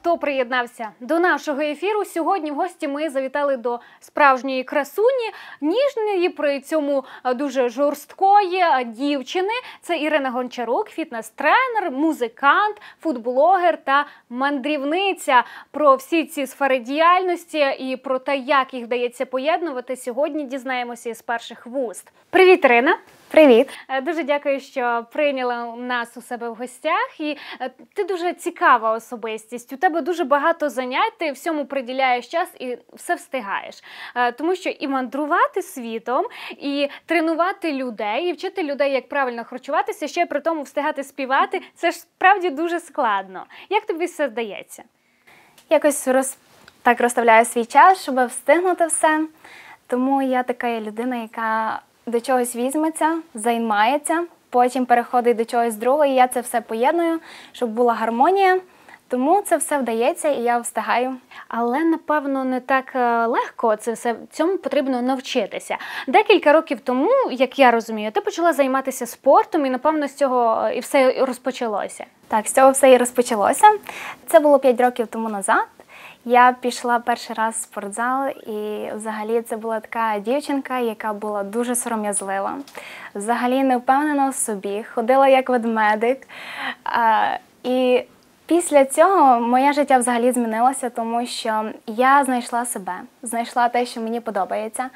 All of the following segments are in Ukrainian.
Хто приєднався до нашого ефіру. Сьогодні в гості ми завітали до справжньої красуні, ніжної, при цьому е, дуже жорсткої е, дівчини. Це Ірина Гончарук, фітнес-тренер, музикант, футблогер та мандрівниця. Про всі ці сфери діяльності і про те, як їх вдається поєднувати, сьогодні дізнаємося із перших вуст. Привіт, Ірина! Привіт! Е, Дуже дякую, що прийняла нас у себе в гостях. І е, ти дуже цікава особистість. У тебе дуже багато занять, ти всьому приділяєш час і все встигаєш. Е, Тому що і мандрувати світом, і тренувати людей, і вчити людей, як правильно харчуватися, ще й при тому встигати співати. Це ж справді дуже складно. Як тобі все здається? Якось роз... так розставляю свій час, щоб встигнути все. Тому я така людина, яка до чогось візьметься, займається, потім переходить до чогось другого, і я це все поєдную, щоб була гармонія. Тому це все вдається і я встигаю. Але напевно не так е, легко це все цьому потрібно навчитися. Декілька років тому, як я розумію, ти почала займатися спортом, і напевно з цього е, і все розпочалося. Так, з цього все і розпочалося. Це було 5 років тому назад. Я пішла перший раз в спортзал, і взагалі це була така дівчинка, яка була дуже сором'язлива, взагалі не впевнена в собі, ходила як ведмедик. І після цього моє життя взагалі змінилося, тому що я знайшла себе, знайшла те, що мені подобається.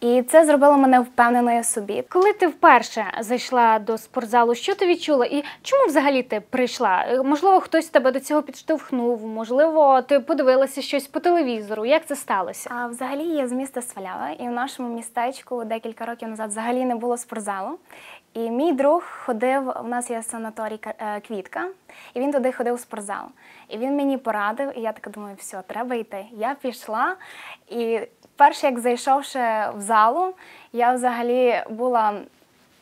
І це зробило мене впевненою собі. Коли ти вперше зайшла до спортзалу, що ти відчула? І чому взагалі ти прийшла? Е, Можливо, хтось тебе до цього підштовхнув, можливо, ти подивилася щось по телевізору. Як це сталося? А взагалі я з міста Свалява, і в нашому містечку декілька років назад взагалі не було спортзалу. І мій друг ходив, у нас є санаторій е, Квітка, і він туди ходив у спортзал. І він мені порадив, і я така думаю, все, треба йти. Я пішла, і перше, як зайшовши в залу, я взагалі була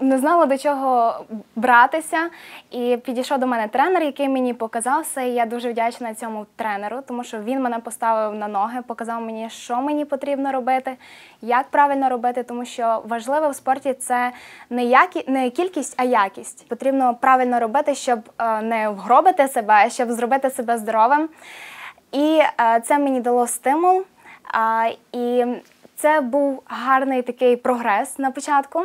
не знала до чого братися. І підійшов до мене тренер, який мені показав все. І я дуже вдячна цьому тренеру, тому що він мене поставив на ноги, показав мені, що мені потрібно робити, як правильно робити, тому що важливе в спорті це не які не кількість, а якість. Потрібно правильно робити, щоб е, не вгробити себе, щоб зробити себе здоровим. І е, це мені дало стимул. А, і це був гарний такий прогрес на початку.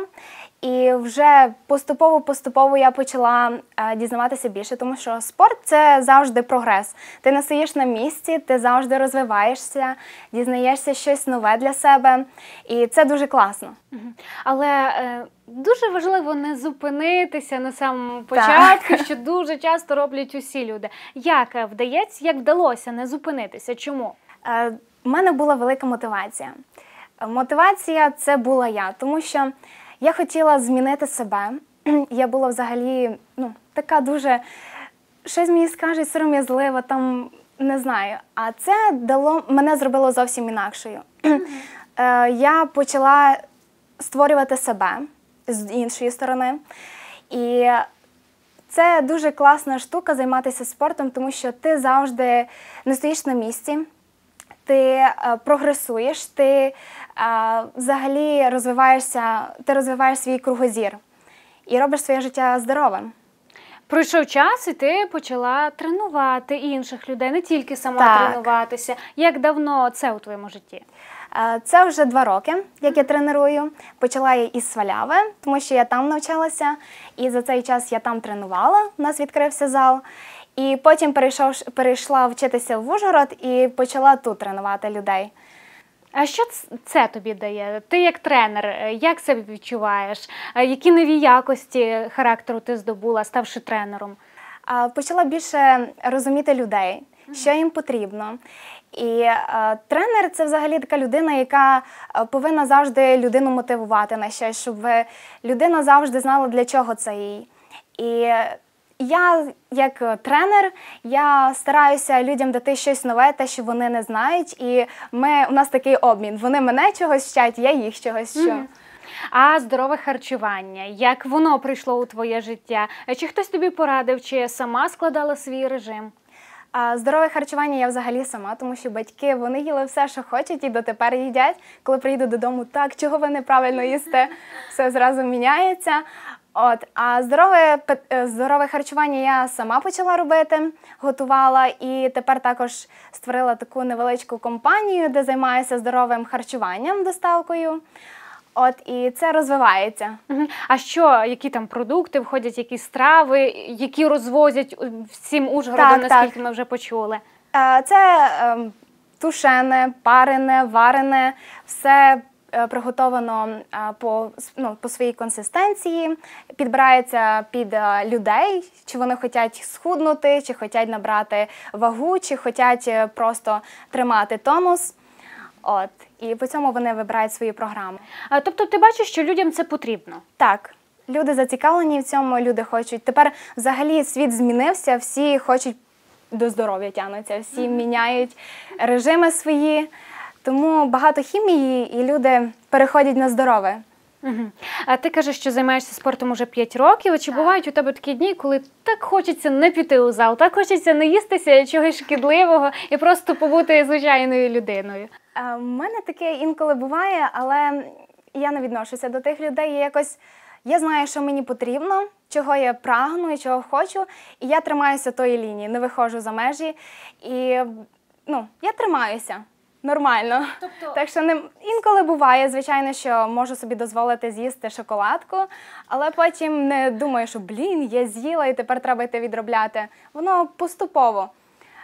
І вже поступово-поступово я почала е, дізнаватися більше, тому що спорт це завжди прогрес. Ти не стоїш на місці, ти завжди розвиваєшся, дізнаєшся щось нове для себе, і це дуже класно. Але е, дуже важливо не зупинитися на самому початку, що дуже часто роблять усі люди. Як е, вдається, як вдалося не зупинитися? Чому? Е, У мене була велика мотивація. Мотивація це була я, тому що я хотіла змінити себе. Я була взагалі ну, така дуже, щось мені скажуть, сором'язлива, там не знаю. А це дало мене зробило зовсім інакшою. Е, Я почала створювати себе з іншої сторони. І це дуже класна штука займатися спортом, тому що ти завжди не стоїш на місці, ти е, прогресуєш, ти е, взагалі розвиваєшся, ти розвиваєш свій кругозір і робиш своє життя здоровим. Пройшов час, і ти почала тренувати інших людей, не тільки сама Так. тренуватися. Як давно це у твоєму житті? Е, Це вже два роки, як я треную. Почала я із Сваляви, тому що я там навчалася, і за цей час я там тренувала. У нас відкрився зал. І потім перейшов, перейшла вчитися в Ужгород і почала тут тренувати людей. А що це тобі дає? Ти як тренер, е, як себе відчуваєш? Які нові якості характеру ти здобула, ставши тренером? Почала більше розуміти людей, що їм потрібно. І тренер це взагалі така людина, яка повинна завжди людину мотивувати на щось, щоб людина завжди знала, для чого це їй. І я, як е, тренер, я стараюся людям дати щось нове, те, що вони не знають. І ми, у нас такий обмін. Вони мене чогось вчать, я їх чогось вчу. Мгм. А здорове харчування, як воно прийшло у твоє життя? Чи хтось тобі порадив, чи сама складала свій режим? А здорове харчування я взагалі сама, тому що батьки вони їли все, що хочуть, і дотепер їдять. Коли приїду додому, так чого ви неправильно їсте, все зразу міняється. От, а здорове, е, здорове харчування я сама почала робити, готувала і тепер також створила таку невеличку компанію, де займаюся здоровим харчуванням, доставкою. От і це розвивається. А що, які там продукти входять, які страви, які розвозять всім Ужгородом, Так, наскільки так. ми вже почули? Е, Це ем, тушене, парене, варене, все приготовано е, по, ну, по своїй консистенції, підбирається під е, людей, чи вони хочуть схуднути, чи хочуть набрати вагу, чи хочуть е, просто тримати тонус. От, і по цьому вони вибирають свої програми. А, тобто ти бачиш, що людям це потрібно. Так, люди зацікавлені в цьому, люди хочуть. Тепер взагалі світ змінився, всі хочуть до здоров'я тягнуться, всі міняють режими свої. Тому багато хімії, і люди переходять на здорове. Мгм. А ти кажеш, що займаєшся спортом уже 5 років. Чи бувають у тебе такі дні, коли так хочеться не піти у зал, так хочеться не їстися чогось шкідливого і просто побути звичайною людиною? У мене таке інколи буває, але я не відношуся до тих людей. Я якось я знаю, що мені потрібно, чого я прагну і чого хочу, і я тримаюся тої лінії, не виходжу за межі. І ну, я тримаюся нормально. Тобто- Так що не інколи буває, звичайно, що можу собі дозволити з'їсти шоколадку, але потім не думаю, що блін, я з'їла і тепер треба йти відробляти. Воно поступово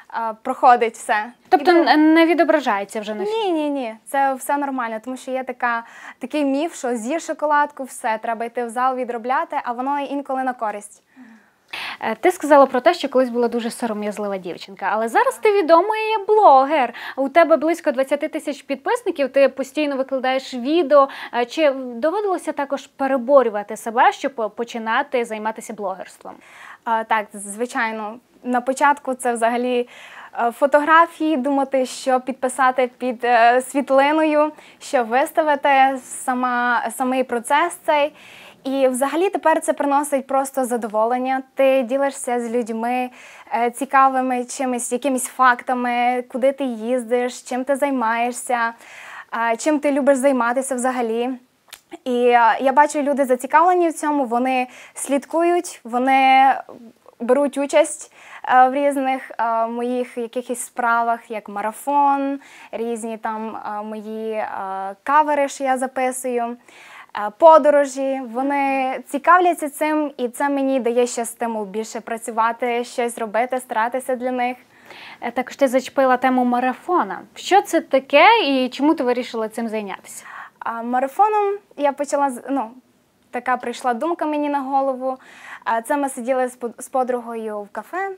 а, проходить все. Тобто н- не відображається вже на ні, ні, ні, це все нормально, тому що є така, такий міф, що з'їж шоколадку, все, треба йти в зал відробляти, а воно інколи на користь. Е, Ти сказала про те, що колись була дуже сором'язлива дівчинка, але зараз ти відомий блогер. У тебе близько 20 тисяч підписників. Ти постійно викладаєш відео. Е, Чи доводилося також переборювати себе, щоб починати займатися блогерством? А, так, звичайно, на початку це взагалі е, фотографії, думати, що підписати під світлиною, що виставити сама, самий процес цей. І взагалі тепер це приносить просто задоволення. Ти ділишся з людьми е, цікавими чимось, якимись фактами, куди ти їздиш, чим ти займаєшся, е, чим ти любиш займатися взагалі. І е, я бачу, люди зацікавлені в цьому, вони слідкують, вони беруть участь в різних моїх якихось справах, як марафон, різні там мої кавери, що я записую. Е, Подорожі, вони цікавляться цим, і це мені дає ще стимул більше працювати, щось робити, старатися для них. Е, Також ти зачепила тему марафона. Що це таке і чому ти вирішила цим зайнятися? А марафоном я почала ну, така прийшла думка мені на голову. А Це ми сиділи з подругою в кафе,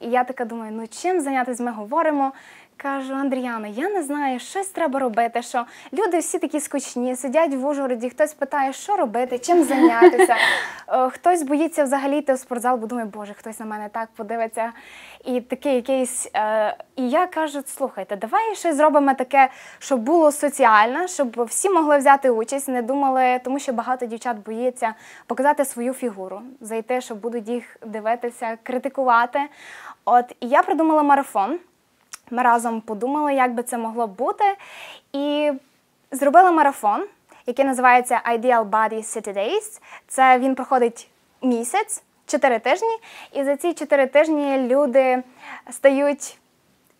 і я така думаю, ну чим зайнятися ми говоримо. Кажу, Андріана, я не знаю, щось треба робити. Що люди всі такі скучні, сидять в Ужгороді, хтось питає, що робити, чим зайнятися. Е, Хтось боїться взагалі йти в спортзал, бо думає, боже, хтось на мене так подивиться. І такий якийсь. е, І я кажу, слухайте, давай щось зробимо таке, щоб було соціальне, щоб всі могли взяти участь, не думали, тому що багато дівчат боїться показати свою фігуру, зайти, що будуть їх дивитися, критикувати. От і я придумала марафон. Ми разом подумали, як би це могло бути, і зробили марафон, який називається Ideal Body City Days. Це він проходить місяць, чотири тижні, і за ці чотири тижні люди стають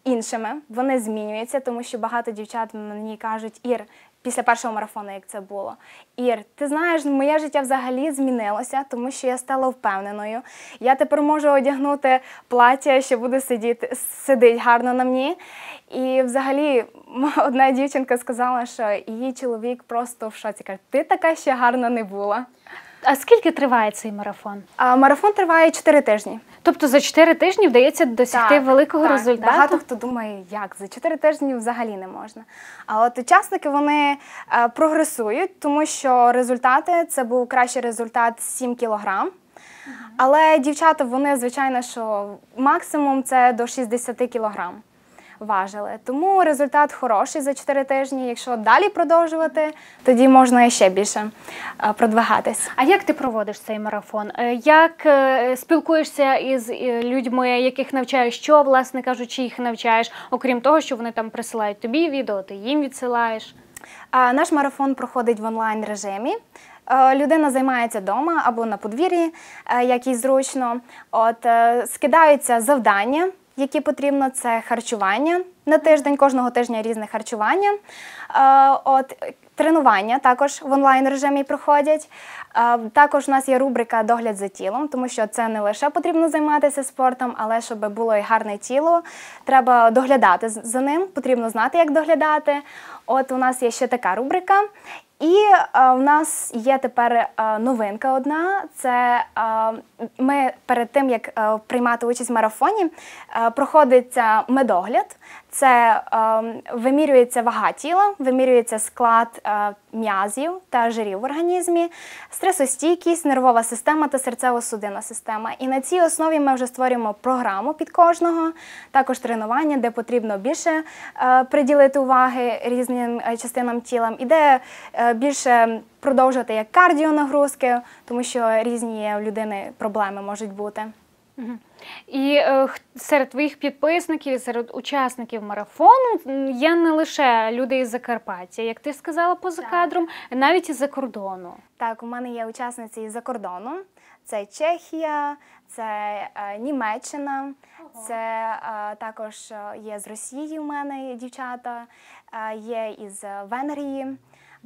іншими, вони змінюються, тому що багато дівчат мені кажуть, Ір, після першого марафону, як це було. Ір, ти знаєш, моє життя взагалі змінилося, тому що я стала впевненою. Я тепер можу одягнути плаття, що буде сидіти, сидить гарно на мені. І взагалі одна дівчинка сказала, що її чоловік просто в шоці каже, ти така ще гарна не була. А скільки триває цей марафон? А марафон триває 4 тижні. Тобто за 4 тижні вдається досягти великого так. результату? Багато хто думає, як за 4 тижні взагалі не можна. А от учасники вони е, прогресують, тому що результати це був кращий результат 7 кілограм. Але дівчата, вони, звичайно, що максимум це до 60 кілограм важили. Тому результат хороший за 4 тижні. Якщо далі продовжувати, тоді можна ще більше е, продвигатись. А як ти проводиш цей марафон? Е, Як е, спілкуєшся із людьми, яких навчаєш, що, власне кажучи, їх навчаєш, окрім того, що вони там присилають тобі відео, ти їм відсилаєш? Наш марафон проходить в онлайн режимі. Людина займається вдома або на подвір'ї, як їй зручно. От скидаються завдання, які потрібно. Це харчування на тиждень, кожного тижня різне харчування. Е, От тренування також в онлайн режимі проходять. Е, Також у нас є рубрика Догляд за тілом, тому що це не лише потрібно займатися спортом, але щоб було і гарне тіло, треба доглядати за ним, потрібно знати, як доглядати. От у нас є ще така рубрика. І е, у нас є тепер е, новинка одна. Це е, ми перед тим, як е, приймати участь в марафоні, е, проходиться медогляд. Це е, вимірюється вага тіла, вимірюється склад е, м'язів та жирів в організмі, стресостійкість, нервова система та серцево-судинна система. І на цій основі ми вже створюємо програму під кожного, також тренування, де потрібно більше е, приділити уваги різним е, частинам тіла, і де е, більше продовжувати як кардіонагрузки, тому що різні у людини проблеми можуть бути. І е, серед твоїх підписників, серед учасників марафону є не лише люди із Закарпаття, як ти сказала поза Так. кадром, навіть із-за кордону. Так, у мене є учасниці із-за кордону. Це Чехія, це е, Німеччина, це е, також е, є з Росії. У мене дівчата, е, є із Венгрії.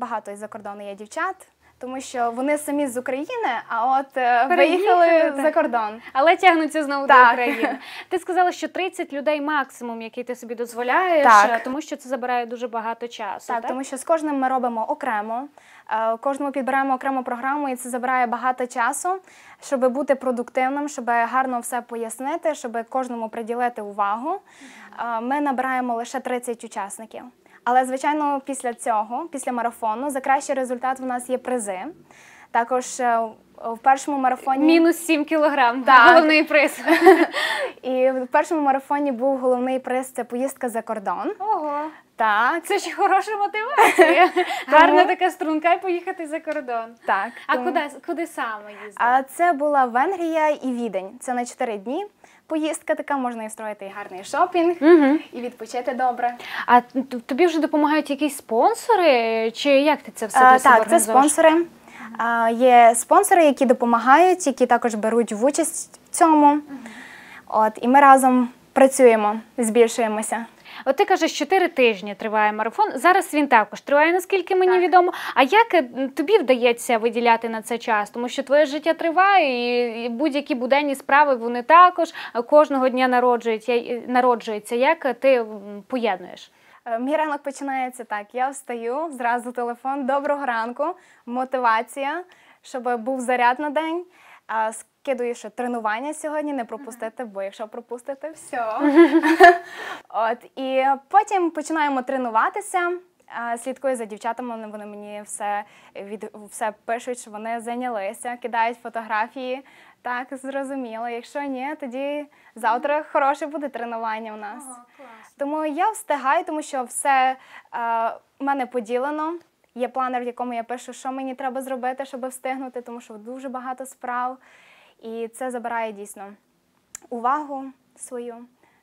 Багато із-за кордону є дівчат, тому що вони самі з України, а от е, виїхали за кордон. Але тягнуться знову до України. Ти сказала, що 30 людей максимум, який ти собі дозволяєш, Так. е, тому що це забирає дуже багато часу. Так, тому що з кожним ми робимо окремо, е, кожному підбираємо окрему програму, і це забирає багато часу, щоб бути продуктивним, щоб гарно все пояснити, щоб кожному приділити увагу. Ми набираємо лише 30 учасників. Але, звичайно, після цього, після марафону, за кращий результат в нас є призи. Також е, в першому марафоні Мінус 7 кілограм. Так. Головний приз. і в першому марафоні був головний приз це поїздка за кордон. Ого. Так, Це ж хороша мотивація. Гарна така струнка і поїхати за кордон. так. А тому- куди, куди саме їздити? А це була Венгрія і Відень. Це на 4 дні. Поїздка така, можна і встроїти і гарний шопінг, Угу. і відпочити добре. А тобі вже допомагають якісь спонсори, чи як ти це все А, так, це спонсори. А, є спонсори, які допомагають, які також беруть в участь в цьому. От, і ми разом працюємо, збільшуємося. От ти кажеш, 4 тижні триває марафон. Зараз він також триває, наскільки мені Так. відомо. А як е, тобі вдається виділяти на це час? Тому що твоє життя триває, і- будь-які буденні справи вони також е, кожного дня народжуються. е, народжуються. Як ти поєднуєш? Мій ранок починається так. Я встаю, зразу телефон, доброго ранку, мотивація, щоб був заряд на день. А, Скидую, що тренування сьогодні не пропустити, бо якщо пропустити, все. От, і потім починаємо тренуватися. Слідкую за дівчатами, вони- мені все, від, все пишуть, що вони зайнялися, кидають фотографії. Так, зрозуміло. Якщо ні, тоді завтра хороше буде тренування у нас. Тому я встигаю, тому що все е, в мене поділено. Є планер, в якому я пишу, що мені треба зробити, щоб встигнути, тому що дуже багато справ. І це забирає дійсно увагу свою.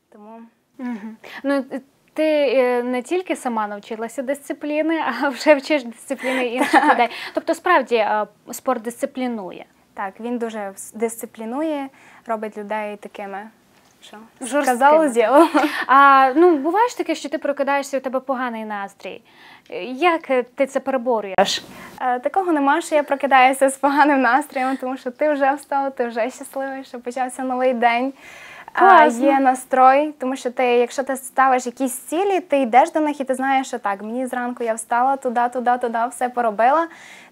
Тому угу. Ну, ти е, не тільки сама навчилася дисципліни, а вже вчиш дисципліни інших людей. Тобто, справді е, спорт дисциплінує. так, він дуже дисциплінує, робить людей такими, що Жорсткими. сказали, зробили. А ну буває ж таке, що ти прокидаєшся, у тебе поганий настрій. Як е, ти це переборюєш? Е, Такого нема, що я прокидаюся з поганим настроєм, тому що ти вже встав, ти вже щасливий, що почався новий день. Е, Класно. Є настрой, тому що ти, якщо ти ставиш якісь цілі, ти йдеш до них і ти знаєш, що так, мені зранку я встала туди, туди, туди, все поробила.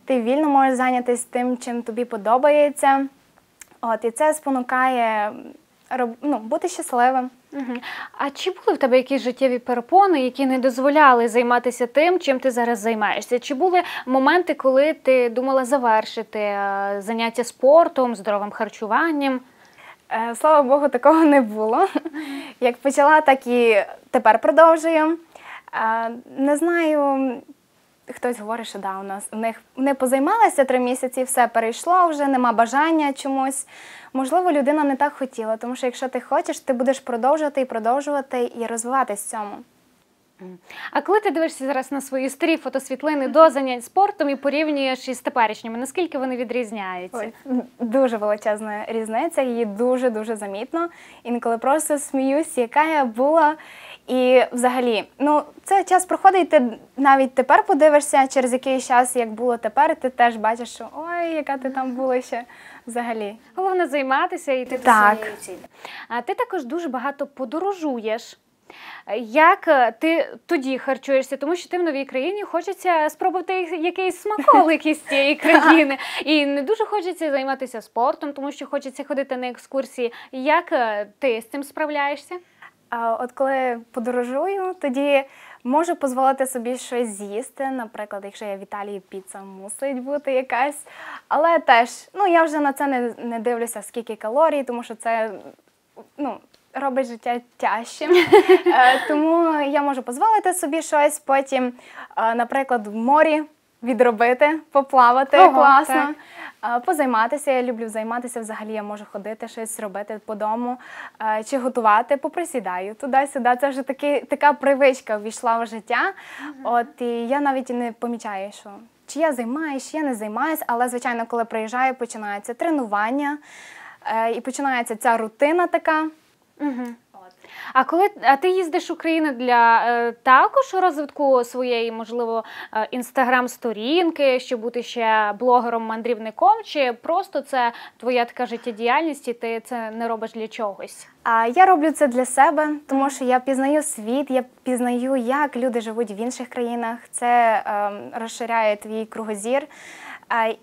Ти вільно можеш зайнятися тим, чим тобі подобається. От, і це спонукає ну, бути щасливим. Мгм. А чи були в тебе якісь життєві перепони, які не дозволяли займатися тим, чим ти зараз займаєшся? Чи були моменти, коли ти думала завершити е, заняття спортом, здоровим харчуванням? Е, Слава Богу, такого не було. Як почала, так і тепер продовжую. Е, Не знаю, хтось говорить, що да, у нас у них не позаймалися три місяці, все перейшло вже, нема бажання чомусь. Можливо, людина не так хотіла, тому що якщо ти хочеш, ти будеш продовжувати і продовжувати і розвиватись в цьому. А коли ти дивишся зараз на свої старі фотосвітлини до занять спортом і порівнюєш із теперішніми, наскільки вони відрізняються? Ой, дуже величезна різниця, її дуже дуже замітно. Інколи просто сміюсь, яка я була. І взагалі, ну це час проходить, ти навіть тепер подивишся через якийсь час, як було тепер, ти теж бачиш, що ой, яка ти там була ще взагалі. Головне займатися і йти до Так. своєї цілі. А ти також дуже багато подорожуєш. Як е, ти тоді харчуєшся, тому що ти в новій країні хочеться спробувати якийсь смаколик із цієї країни, і не дуже хочеться займатися спортом, тому що хочеться ходити на екскурсії. Як е, ти з цим справляєшся? А от коли подорожую, тоді можу дозволити собі щось з'їсти. Наприклад, якщо я в Італії, піца мусить бути якась. Але теж, ну я вже на це не, не дивлюся, скільки калорій, тому що це ну, робить життя тяжчим. Е, Тому я можу дозволити собі щось, потім, е, наприклад, в морі відробити, поплавати Ого, класно. так. Позайматися, я люблю займатися. Взагалі я можу ходити, щось робити по дому чи готувати, поприсідаю туди-сюди. Це вже таки, така привичка ввійшла в життя. От і я навіть не помічаю, що чи я займаюся, чи я не займаюся, але звичайно, коли приїжджаю, починається тренування е, і починається ця рутина така. Угу. А коли а ти їздиш в Україну для е, також розвитку своєї, можливо, е, інстаграм-сторінки, щоб бути ще блогером-мандрівником, чи просто це твоя така життєдіяльність, і ти це не робиш для чогось? А я роблю це для себе, тому що я пізнаю світ, я пізнаю, як люди живуть в інших країнах. Це ем, розширяє твій кругозір.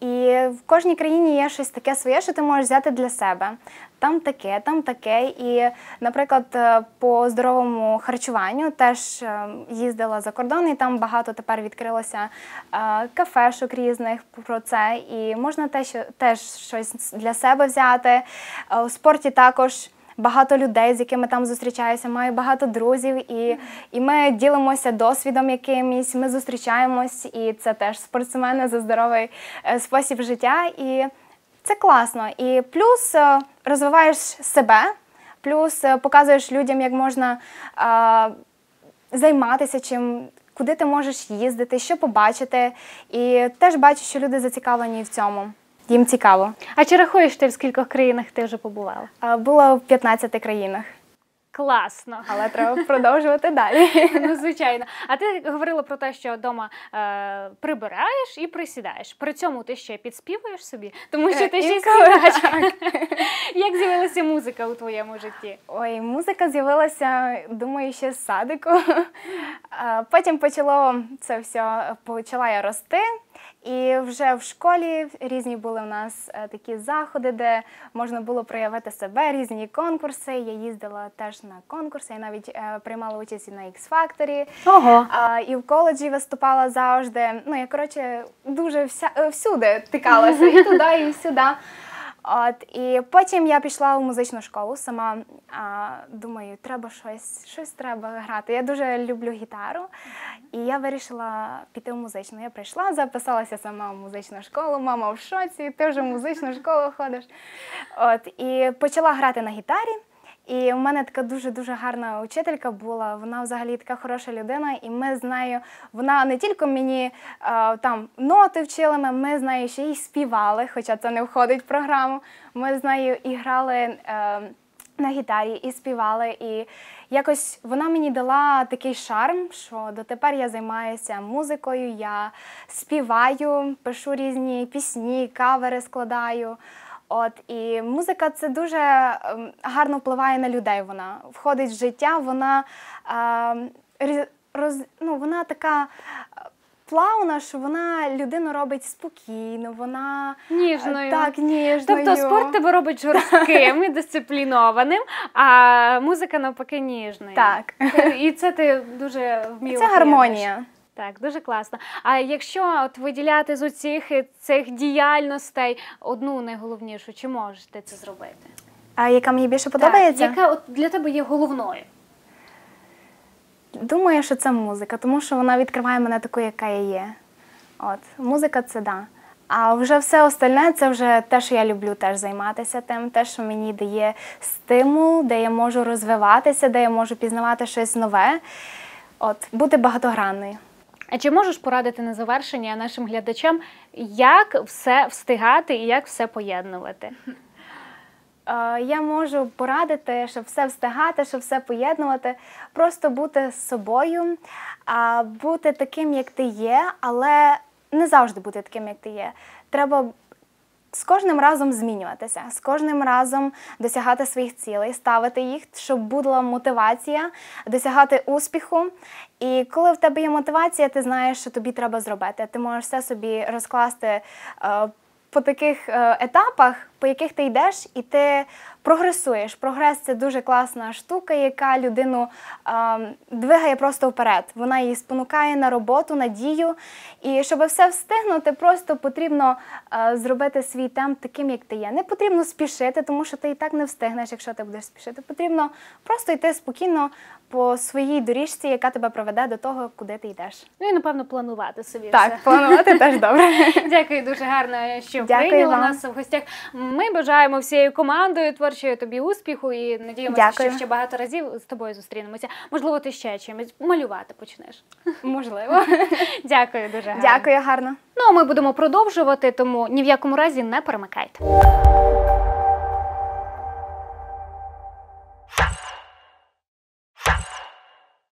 І в кожній країні є щось таке своє, що ти можеш взяти для себе. Там таке, там таке. І, наприклад, е, по здоровому харчуванню теж е, їздила за кордон, і там багато тепер відкрилося е, кафешок різних про це. І можна теж, теж щось для себе взяти. У спорті також. Багато людей, з якими там зустрічаюся, маю багато друзів, і, і ми ділимося досвідом якимось, ми зустрічаємось, і це теж спортсмени за здоровий е, спосіб життя. І це класно. І плюс е, розвиваєш себе, плюс е, показуєш людям, як можна е, займатися чим. Куди ти можеш їздити, що побачити, і теж бачу, що люди зацікавлені в цьому. Їм цікаво. А чи рахуєш ти в скількох країнах ти вже побувала? Е, Було в 15 країнах, Класно. але треба продовжувати далі. Ну, звичайно. А ти говорила про те, що вдома е, прибираєш і присідаєш. При цьому ти ще підспівуєш собі, тому що ти ще співачка. Як з'явилася музика у твоєму житті? Ой, музика з'явилася, думаю, ще з садику. Потім почало це все, почала я рости. І вже в школі різні були у нас е, такі заходи, де можна було проявити себе, різні конкурси. Я їздила теж на конкурси, я навіть е, приймала участь і на X-Factor. Ого. І в коледжі виступала завжди. Ну, я коротше дуже вся, е, всюди тикалася, і туди, і сюди. От, і потім я пішла у музичну школу сама. А, думаю, треба щось, щось треба грати. Я дуже люблю гітару, і я вирішила піти в музичну. Я прийшла, записалася сама в музичну школу. Мама в шоці, ти вже в музичну школу ходиш. От, і почала грати на гітарі. І у мене така дуже дуже гарна учителька була. Вона взагалі така хороша людина, і ми з нею, вона не тільки мені е, там ноти вчила, ми- з нею ще й співали, хоча це не входить в програму. Ми з нею і грали е, на гітарі, і співали. І якось вона мені дала такий шарм, що дотепер я займаюся музикою, я співаю, пишу різні пісні, кавери складаю. От і музика це дуже ем, гарно впливає на людей. Вона входить в життя, вона рі- роз, ну, вона така е, плавна, що вона людину робить спокійно, вона е, Ніжною. так ніжною. Тобто спорт тебе робить жорстким і дисциплінованим, а музика навпаки ніжною. Так. І це ти дуже вміло Це гармонія. Так, дуже класно. А якщо от виділяти з усіх цих діяльностей одну найголовнішу, чи можеш ти це зробити? А яка мені більше подобається? Так, яка от для тебе є головною? Думаю, що це музика, тому що вона відкриває мене такою, яка я є. От, музика це да. А вже все остальне це вже те, що я люблю теж займатися тим, те, що мені дає стимул, де я можу розвиватися, де я можу пізнавати щось нове. От, бути багатогранною. А чи можеш порадити на завершення нашим глядачам, як все встигати і як все поєднувати? Е, Я можу порадити, щоб все встигати, щоб все поєднувати, просто бути з собою, бути таким, як ти є, але не завжди бути таким, як ти є. Треба з кожним разом змінюватися, з кожним разом досягати своїх цілей, ставити їх, щоб була мотивація, досягати успіху. І коли в тебе є мотивація, ти знаєш, що тобі треба зробити. Ти можеш все собі розкласти е, по таких е, етапах, по яких ти йдеш, і ти прогресуєш. Прогрес це дуже класна штука, яка людину е, двигає просто вперед. Вона її спонукає на роботу, на дію. І щоб все встигнути, просто потрібно е, зробити свій темп таким, як ти є. Не потрібно спішити, тому що ти і так не встигнеш, якщо ти будеш спішити. Потрібно просто йти спокійно по своїй доріжці, яка тебе проведе до того, куди ти йдеш. Ну і напевно планувати собі. Так, все. планувати теж добре. Дякую дуже гарно, що Дякую прийняла вам. нас в гостях. Ми бажаємо всією командою творчою тобі успіху і надіємося, Дякую. що ще багато разів з тобою зустрінемося. Можливо, ти ще чимось малювати почнеш. Можливо. Дякую дуже гарно. Дякую, гарно. Ну а ми будемо продовжувати, тому ні в якому разі не перемикайте.